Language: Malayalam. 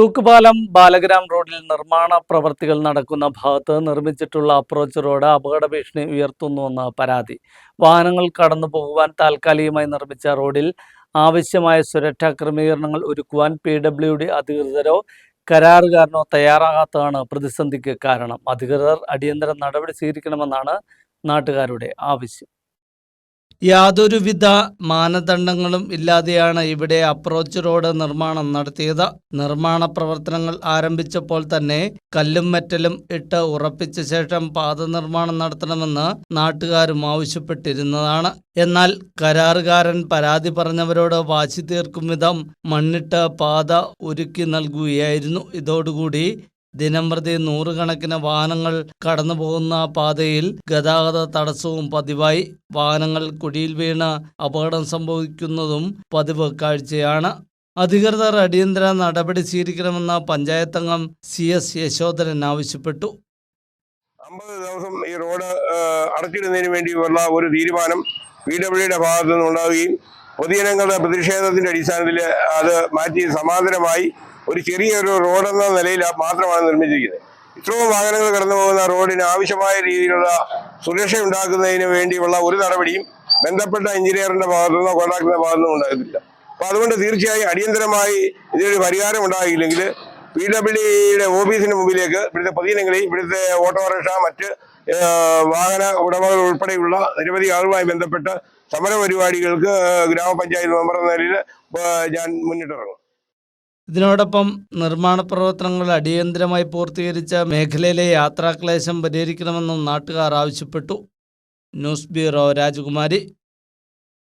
തൂക്കുപാലം ബാലഗ്രാം റോഡിൽ നിർമ്മാണ പ്രവർത്തികൾ നടക്കുന്ന ഭാഗത്ത് നിർമ്മിച്ചിട്ടുള്ള അപ്രോച്ച് റോഡ് അപകട ഭീഷണി ഉയർത്തുന്നുവെന്ന് പരാതി. വാഹനങ്ങൾ കടന്നു പോകുവാൻ താൽക്കാലികമായി നിർമ്മിച്ച റോഡിൽ ആവശ്യമായ സുരക്ഷാ ക്രമീകരണങ്ങൾ ഒരുക്കുവാൻ പി ഡബ്ല്യു ഡി അധികൃതരോ കരാറുകാരനോ തയ്യാറാകാത്തതാണ് പ്രതിസന്ധിക്ക് കാരണം. അധികൃതർ അടിയന്തര നടപടി സ്വീകരിക്കണമെന്നാണ് നാട്ടുകാരുടെ ആവശ്യം. യാതൊരുവിധ മാനദണ്ഡങ്ങളും ഇല്ലാതെയാണ് ഇവിടെ അപ്രോച്ച് റോഡ് നിർമ്മാണം നടത്തിയത്. നിർമ്മാണ പ്രവർത്തനങ്ങൾ ആരംഭിച്ചപ്പോൾ തന്നെ കല്ലും മെറ്റലും ഇട്ട് ഉറപ്പിച്ച ശേഷം പാത നിർമ്മാണം നടത്തണമെന്ന് നാട്ടുകാരും ആവശ്യപ്പെട്ടിരുന്നതാണ്. എന്നാൽ കരാറുകാരൻ പരാതി പറഞ്ഞവരോട് വാശി തീർക്കും വിധം മണ്ണിട്ട് പാത ഒരുക്കി നൽകുകയായിരുന്നു. ഇതോടുകൂടി ദിനംപ്രതി നൂറുകണക്കിന് വാഹനങ്ങൾ കടന്നു പോകുന്ന പാതയിൽ ഗതാഗത തടസ്സവും പതിവായി വാഹനങ്ങൾ കുടിയിൽ വീണ് അപകടം സംഭവിക്കുന്നതും പതിവ് കാഴ്ചയാണ്. അധികൃതർ അടിയന്തര നടപടി സ്വീകരിക്കണമെന്ന് പഞ്ചായത്തംഗം സി എസ് യശോധരൻ ആവശ്യപ്പെട്ടു. അമ്പത് ദിവസം ഈ റോഡ് അടച്ചിടുന്നതിന് വേണ്ടിയുള്ള ഒരു തീരുമാനം പി ഡബ്ല്യുടെ ഭാഗത്തു നിന്നുണ്ടാവുകയും പൊതുജനങ്ങളുടെ പ്രതിഷേധത്തിന്റെ അടിസ്ഥാനത്തിൽ അത് മാറ്റി സമാന്തരമായി ഒരു ചെറിയൊരു റോഡെന്ന നിലയിൽ മാത്രമാണ് നിർമ്മിച്ചിരിക്കുന്നത്. ഇത്രയും വാഹനങ്ങൾ കടന്നു പോകുന്ന റോഡിന് ആവശ്യമായ രീതിയിലുള്ള സുരക്ഷ ഉണ്ടാക്കുന്നതിന് വേണ്ടിയുള്ള ഒരു നടപടിയും ബന്ധപ്പെട്ട എഞ്ചിനീയറിന്റെ ഭാഗത്തുനിന്നോ കോൺട്രാക്ടറിന്റെ ഭാഗത്തുനിന്നോ ഉണ്ടാകുന്നില്ല അപ്പൊ അതുകൊണ്ട് തീർച്ചയായും അടിയന്തരമായി ഇതിനൊരു പരിഹാരം ഉണ്ടായില്ലെങ്കിൽ പി ഡബ്ല്യുഡിയുടെ ഓഫീസിന് മുമ്പിലേക്ക് ഇവിടുത്തെ പൊതുജനങ്ങളെയും ഇവിടുത്തെ ഓട്ടോറിക്ഷ മറ്റ് വാഹന ഉടമകൾ ഉൾപ്പെടെയുള്ള നിരവധി ആളുകളുമായി ബന്ധപ്പെട്ട് സമര പരിപാടികൾക്ക് ഗ്രാമപഞ്ചായത്ത് മെമ്പർ എന്ന നിലയിൽ ഞാൻ മുന്നിട്ടിറങ്ങും. ഇതിനോടൊപ്പം നിർമ്മാണ പ്രവർത്തനങ്ങൾ അടിയന്തരമായി പൂർത്തീകരിച്ച മേഖലയിലെ യാത്രാക്ലേശം പരിഹരിക്കണമെന്നും നാട്ടുകാർ ആവശ്യപ്പെട്ടു. ന്യൂസ് ബ്യൂറോ രാജകുമാരി.